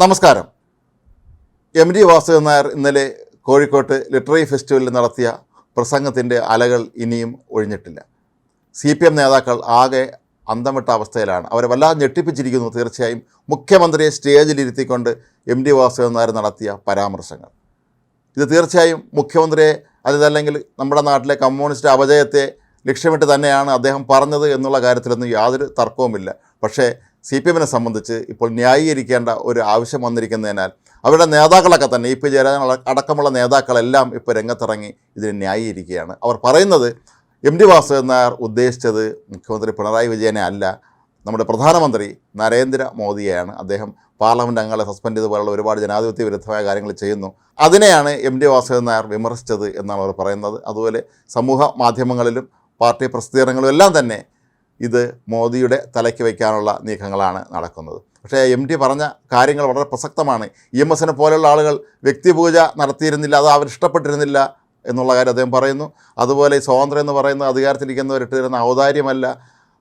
നമസ്കാരം. M D Vasudevan Nair ഇന്നലെ കോഴിക്കോട്ട് ലിറ്റററി ഫെസ്റ്റിവലിൽ നടത്തിയ പ്രസംഗത്തിന്റെ അലകൾ ഇനിയും ഒഴിഞ്ഞിട്ടില്ല. സി പി എം നേതാക്കൾ ആകെ അന്തമിട്ട അവസ്ഥയിലാണ്. അവരെ വല്ലാതെ ഞെട്ടിപ്പിച്ചിരിക്കുന്നു തീർച്ചയായും. മുഖ്യമന്ത്രിയെ സ്റ്റേജിലിരുത്തിക്കൊണ്ട് എം ഡി വാസുദേവൻ നായർ നടത്തിയ പരാമർശങ്ങൾ. ഇത് തീർച്ചയായും മുഖ്യമന്ത്രിയെ അതല്ലെങ്കിൽ നമ്മുടെ നാട്ടിലെ കമ്മ്യൂണിസ്റ്റ് അപജയത്തെ ലക്ഷ്യമിട്ട് തന്നെയാണ് അദ്ദേഹം പറഞ്ഞത് എന്നുള്ള കാര്യത്തിലൊന്നും യാതൊരു തർക്കവുമില്ല. പക്ഷേ സി പി എമ്മിനെ സംബന്ധിച്ച് ഇപ്പോൾ ന്യായീകരിക്കേണ്ട ഒരു ആവശ്യം വന്നിരിക്കുന്നതിനാൽ അവരുടെ നേതാക്കളൊക്കെ തന്നെ ഇ പി ജയരാജൻ അടക്കമുള്ള നേതാക്കളെല്ലാം ഇപ്പോൾ രംഗത്തിറങ്ങി ഇതിനെ ന്യായീകരിക്കുകയാണ്. അവർ പറയുന്നത് എം ഡി വാസുദേവൻ നായർ ഉദ്ദേശിച്ചത് മുഖ്യമന്ത്രി പിണറായി വിജയനെ അല്ല നമ്മുടെ പ്രധാനമന്ത്രി നരേന്ദ്ര മോദിയെയാണ്. അദ്ദേഹം പാർലമെന്റ് അംഗങ്ങളെ സസ്പെൻഡ് ചെയ്ത് പോലുള്ള ഒരുപാട് ജനാധിപത്യ വിരുദ്ധമായ കാര്യങ്ങൾ ചെയ്യുന്നു. അതിനെയാണ് എം ഡി വാസുദേവൻ നായർ വിമർശിച്ചത് എന്നാണ് അവർ പറയുന്നത്. അതുപോലെ സമൂഹ മാധ്യമങ്ങളിലും പാർട്ടി പ്രസിദ്ധീകരണങ്ങളും എല്ലാം തന്നെ ഇത് മോദിയുടെ തലയ്ക്ക് വയ്ക്കാനുള്ള നീക്കങ്ങളാണ് നടക്കുന്നത്. പക്ഷേ എം ടി പറഞ്ഞ കാര്യങ്ങൾ വളരെ പ്രസക്തമാണ്. ഇ എം എസിനെ പോലെയുള്ള ആളുകൾ വ്യക്തിപൂജ നടത്തിയിരുന്നില്ല അത് അവർ ഇഷ്ടപ്പെട്ടിരുന്നില്ല എന്നുള്ള കാര്യം അദ്ദേഹം പറയുന്നു. അതുപോലെ ഈ സ്വാതന്ത്ര്യം എന്ന് പറയുന്നത് അധികാരത്തിലിരിക്കുന്നവർ ഇട്ടുതരുന്ന ഔദാര്യമല്ല.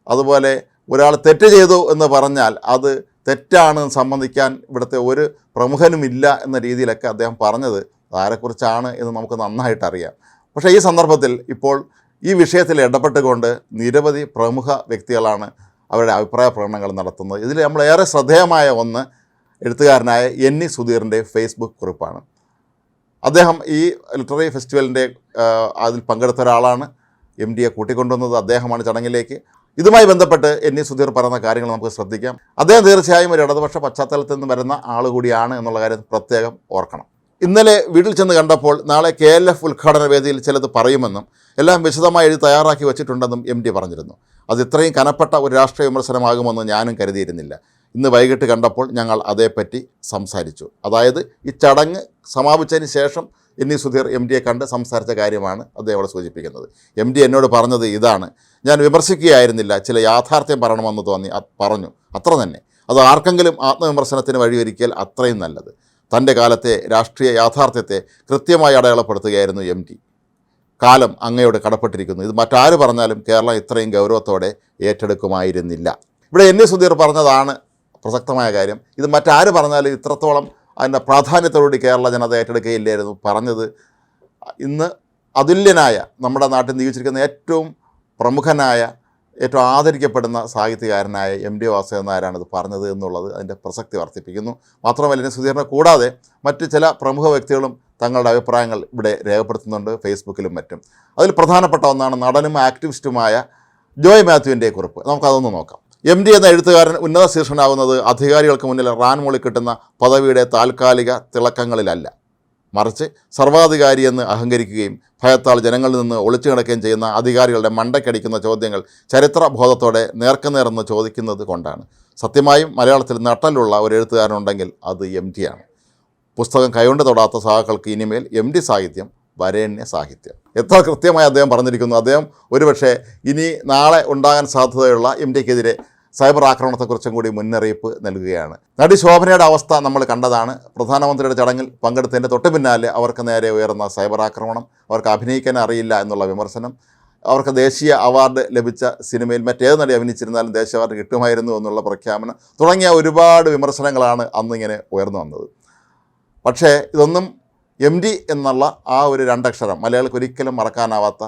അതുപോലെ ഒരാൾ തെറ്റ് ചെയ്തു എന്ന് പറഞ്ഞാൽ അത് തെറ്റാണ് സംബന്ധിക്കാൻ ഇവിടുത്തെ ഒരു പ്രമുഖനുമില്ല എന്ന രീതിയിലൊക്കെ അദ്ദേഹം പറഞ്ഞത്. ആരെക്കുറിച്ചാണ് എന്ന് നമുക്ക് നന്നായിട്ട് അറിയാം പക്ഷേ ഈ സന്ദർഭത്തിൽ ഇപ്പോൾ ഈ വിഷയത്തിൽ ഇടപെട്ടുകൊണ്ട് നിരവധി പ്രമുഖ വ്യക്തികളാണ് അവരുടെ അഭിപ്രായ പ്രകടനങ്ങൾ നടത്തുന്നത്. ഇതിൽ നമ്മളേറെ ശ്രദ്ധേയമായ ഒന്ന് എഴുത്തുകാരനായ എൻ ഇ സുധീറിന്റെ ഫേസ്ബുക്ക് കുറിപ്പാണ്. അദ്ദേഹം ഈ ലിറ്റററി ഫെസ്റ്റിവലിന്റെ അതിൽ പങ്കെടുത്ത ഒരാളാണ്. എം ഡിയെ കൂട്ടിക്കൊണ്ടുവന്നത് അദ്ദേഹമാണ് ചടങ്ങിലേക്ക്. ഇതുമായി ബന്ധപ്പെട്ട് എൻ ഇ സുധീർ പറയുന്ന കാര്യങ്ങൾ നമുക്ക് ശ്രദ്ധിക്കാം. അദ്ദേഹം തീർച്ചയായും ഒരു ഇടതുപക്ഷ പശ്ചാത്തലത്തിൽ നിന്ന് വരുന്ന ആൾ കൂടിയാണ് എന്നുള്ള കാര്യം പ്രത്യേകം ഓർക്കണം. ഇന്നലെ വീട്ടിൽ ചെന്ന് കണ്ടപ്പോൾ നാളെ കെ എൽ എഫ് ഉദ്ഘാടന വേദിയിൽ ചിലത് പറയുമെന്നും എല്ലാം വിശദമായി എഴുതി തയ്യാറാക്കി വെച്ചിട്ടുണ്ടെന്നും എം ഡി പറഞ്ഞിരുന്നു. അത് ഇത്രയും കനപ്പെട്ട ഒരു രാഷ്ട്രീയ വിമർശനമാകുമെന്ന് ഞാനും കരുതിയിരുന്നില്ല. ഇന്ന് വൈകിട്ട് കണ്ടപ്പോൾ ഞങ്ങൾ അതേപ്പറ്റി സംസാരിച്ചു. അതായത് ഈ ചടങ്ങ് സമാപിച്ചതിന് ശേഷം എന്നീ സുധീർ എം ഡിയെ കണ്ട് സംസാരിച്ച കാര്യമാണ് അദ്ദേഹം അവിടെ സൂചിപ്പിക്കുന്നത്. എം ഡി എന്നോട് പറഞ്ഞത് ഇതാണ്. ഞാൻ വിമർശിക്കുകയായിരുന്നില്ല. ചില യാഥാർത്ഥ്യം പറയണമെന്ന് തോന്നി. പറഞ്ഞു. അത്ര തന്നെ. അത് ആർക്കെങ്കിലും ആത്മവിമർശനത്തിന് വഴിയൊരുക്കിയാൽ അത്രയും നല്ലത്. തന്റെ കാലത്തെ രാഷ്ട്രീയ യാഥാർത്ഥ്യത്തെ കൃത്യമായി അടയാളപ്പെടുത്തുകയായിരുന്നു എം ടി. കാലം അങ്ങയോട് കടപ്പെട്ടിരിക്കുന്നു. ഇത് മറ്റാര് പറഞ്ഞാലും കേരളം ഇത്രയും ഗൗരവത്തോടെ ഏറ്റെടുക്കുമായിരുന്നില്ല. ഇവിടെ എൻ. സുധീർ പറഞ്ഞതാണ് പ്രസക്തമായ കാര്യം. ഇത് മറ്റാര് പറഞ്ഞാലും ഇത്രത്തോളം അതിന്റെ പ്രാധാന്യത്തോടുകൂടി കേരള ജനത ഏറ്റെടുക്കുകയില്ലായിരുന്നു പറഞ്ഞത്. ഇന്ന് അതുല്യനായ നമ്മുടെ നാട്ടിൽ ജീവിച്ചിരിക്കുന്ന ഏറ്റവും പ്രമുഖനായ ഏറ്റവും ആദരിക്കപ്പെടുന്ന സാഹിത്യകാരനായ എം ഡി വാസുദേവൻ നായരാണ് ഇത് പറഞ്ഞത് എന്നുള്ളത് അതിന്റെ പ്രസക്തി വർദ്ധിപ്പിക്കുന്നു. മാത്രമല്ല സുധീറിനെ കൂടാതെ മറ്റ് ചില പ്രമുഖ വ്യക്തികളും തങ്ങളുടെ അഭിപ്രായങ്ങൾ ഇവിടെ രേഖപ്പെടുത്തുന്നുണ്ട് ഫേസ്ബുക്കിലും മറ്റും. അതിൽ പ്രധാനപ്പെട്ട ഒന്നാണ് നടനും ആക്ടിവിസ്റ്റുമായ ജോയ് മാത്യുവിന്റെ കുറിപ്പ്. നമുക്കതൊന്ന് നോക്കാം. എം ഡി എന്ന എഴുത്തുകാരൻ ഉന്നത ശീർഷനാകുന്നത് അധികാരികൾക്ക് മുന്നിൽ റാൻ മൂളി കിട്ടുന്ന പദവിയുടെ താൽക്കാലിക തിളക്കങ്ങളിലല്ല. മറിച്ച് സർവാധികാരി എന്ന് അഹങ്കരിക്കുകയും ഭയത്താൽ ജനങ്ങളിൽ നിന്ന് ഒളിച്ചു കിടക്കുകയും ചെയ്യുന്ന അധികാരികളുടെ മണ്ടക്കടിക്കുന്ന ചോദ്യങ്ങൾ ചരിത്രബോധത്തോടെ നേർക്കുനേർന്ന് ചോദിക്കുന്നത് കൊണ്ടാണ്. സത്യമായും മലയാളത്തിൽ നട്ടലുള്ള ഒരു എഴുത്തുകാരനുണ്ടെങ്കിൽ അത് എം ടി ആണ്. പുസ്തകം കൈകൊണ്ട് തൊടാത്ത സഹാക്കൾക്ക് ഇനിമേൽ എം ഡി സാഹിത്യം വരേണ്യ സാഹിത്യം. എത്ര കൃത്യമായി അദ്ദേഹം പറഞ്ഞിരിക്കുന്നു. അദ്ദേഹം ഒരുപക്ഷെ ഇനി നാളെ ഉണ്ടാകാൻ സാധ്യതയുള്ള എം ഡിക്കെതിരെ സൈബർ ആക്രമണത്തെക്കുറിച്ചും കൂടി മുന്നറിയിപ്പ് നൽകുകയാണ്. നടി ശോഭനയുടെ അവസ്ഥ നമ്മൾ കണ്ടതാണ്. പ്രധാനമന്ത്രിയുടെ ചടങ്ങിൽ പങ്കെടുത്തതിന്റെ തൊട്ട് പിന്നാലെ അവർക്ക് നേരെ ഉയർന്ന സൈബർ ആക്രമണം അവർക്ക് അഭിനയിക്കാൻ അറിയില്ല എന്നുള്ള വിമർശനം അവർക്ക് ദേശീയ അവാർഡ് ലഭിച്ച സിനിമയിൽ മറ്റേത് നടി അഭിനയിച്ചിരുന്നാലും ദേശീയ അവാർഡ് കിട്ടുമായിരുന്നു എന്നുള്ള പ്രഖ്യാപനം തുടങ്ങിയ ഒരുപാട് വിമർശനങ്ങളാണ് അന്നിങ്ങനെ ഉയർന്നു വന്നത്. പക്ഷേ ഇതൊന്നും എം ഡി എന്നുള്ള ആ ഒരു രണ്ടക്ഷരം മലയാളിക്ക് ഒരിക്കലും മറക്കാനാവാത്ത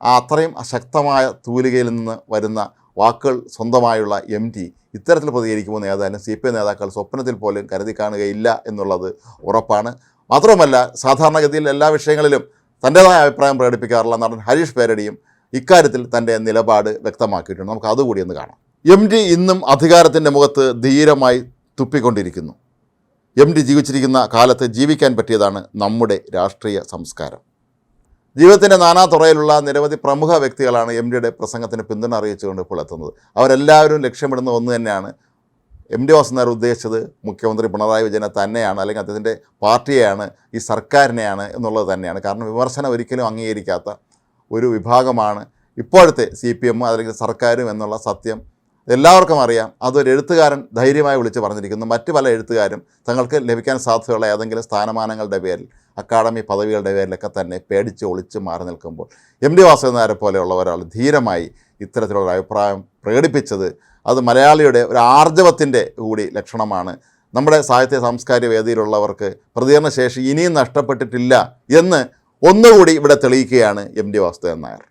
ആ അത്രയും ശക്തമായ തൂലികയിൽ നിന്ന് വരുന്ന വാക്കുകൾ സ്വന്തമായുള്ള എം ടി ഇത്തരത്തിൽ പ്രതികരിക്കുമെന്ന് ഏതായാലും സി പി ഐ നേതാക്കൾ സ്വപ്നത്തിൽ പോലും കരുതി കാണുകയില്ല എന്നുള്ളത് ഉറപ്പാണ്. മാത്രമല്ല സാധാരണഗതിയിൽ എല്ലാ വിഷയങ്ങളിലും തന്റേതായ അഭിപ്രായം പ്രകടിപ്പിക്കാറുള്ള നടൻ ഹരീഷ് പേരടിയും ഇക്കാര്യത്തിൽ തന്റെ നിലപാട് വ്യക്തമാക്കിയിട്ടുണ്ട്. നമുക്ക് അതുകൂടി ഒന്ന് കാണാം. എം ഡി ഇന്നും അധികാരത്തിന്റെ മുഖത്ത് ധീരമായി തുപ്പിക്കൊണ്ടിരിക്കുന്നു. എം ഡി ജീവിച്ചിരിക്കുന്ന കാലത്ത് ജീവിക്കാൻ പറ്റിയതാണ് നമ്മുടെ രാഷ്ട്രീയ സംസ്കാരം. ജീവിതത്തിന്റെ നാനാ തുറയിലുള്ള നിരവധി പ്രമുഖ വ്യക്തികളാണ് എം ഡിയുടെ പ്രസംഗത്തിന് പിന്തുണ അറിയിച്ചുകൊണ്ട് ഇപ്പോൾ എത്തുന്നത്. അവരെല്ലാവരും ലക്ഷ്യമിടുന്ന ഒന്ന് തന്നെയാണ് എം ഡി വാസുനാർ ഉദ്ദേശിച്ചത് മുഖ്യമന്ത്രി പിണറായി വിജയനെ തന്നെയാണ് അല്ലെങ്കിൽ അദ്ദേഹത്തിന്റെ പാർട്ടിയെയാണ് ഈ സർക്കാരിനെയാണ് എന്നുള്ളത് തന്നെയാണ്. കാരണം വിമർശനം ഒരിക്കലും അംഗീകരിക്കാത്ത ഒരു വിഭാഗമാണ് ഇപ്പോഴത്തെ സി പി എം അല്ലെങ്കിൽ സർക്കാരും എന്നുള്ള സത്യം എല്ലാവർക്കും അറിയാം. അതൊരു എഴുത്തുകാരൻ ധൈര്യമായി വിളിച്ച് പറഞ്ഞിരിക്കുന്നു. മറ്റ് പല എഴുത്തുകാരും തങ്ങൾക്ക് ലഭിക്കാൻ സാധ്യതയുള്ള ഏതെങ്കിലും സ്ഥാനമാനങ്ങളുടെ പേരിൽ അക്കാഡമി പദവികളുടെ പേരിലൊക്കെ തന്നെ പേടിച്ച് ഒളിച്ച് മാറി നിൽക്കുമ്പോൾ എം ഡി വാസുദേവൻ നായരെ പോലെയുള്ള ഒരാൾ ധീരമായി ഇത്തരത്തിലുള്ള അഭിപ്രായം പ്രകടിപ്പിച്ചത് അത് മലയാളിയുടെ ഒരു ആർജവത്തിന്റെ കൂടി ലക്ഷണമാണ്. നമ്മുടെ സാഹിത്യ സാംസ്കാരിക വേദിയിലുള്ളവർക്ക് പ്രതികരണശേഷി ഇനിയും നഷ്ടപ്പെട്ടിട്ടില്ല എന്ന് ഒന്നുകൂടി ഇവിടെ തെളിയിക്കുകയാണ് എം ഡി വാസുദേവൻ നായർ.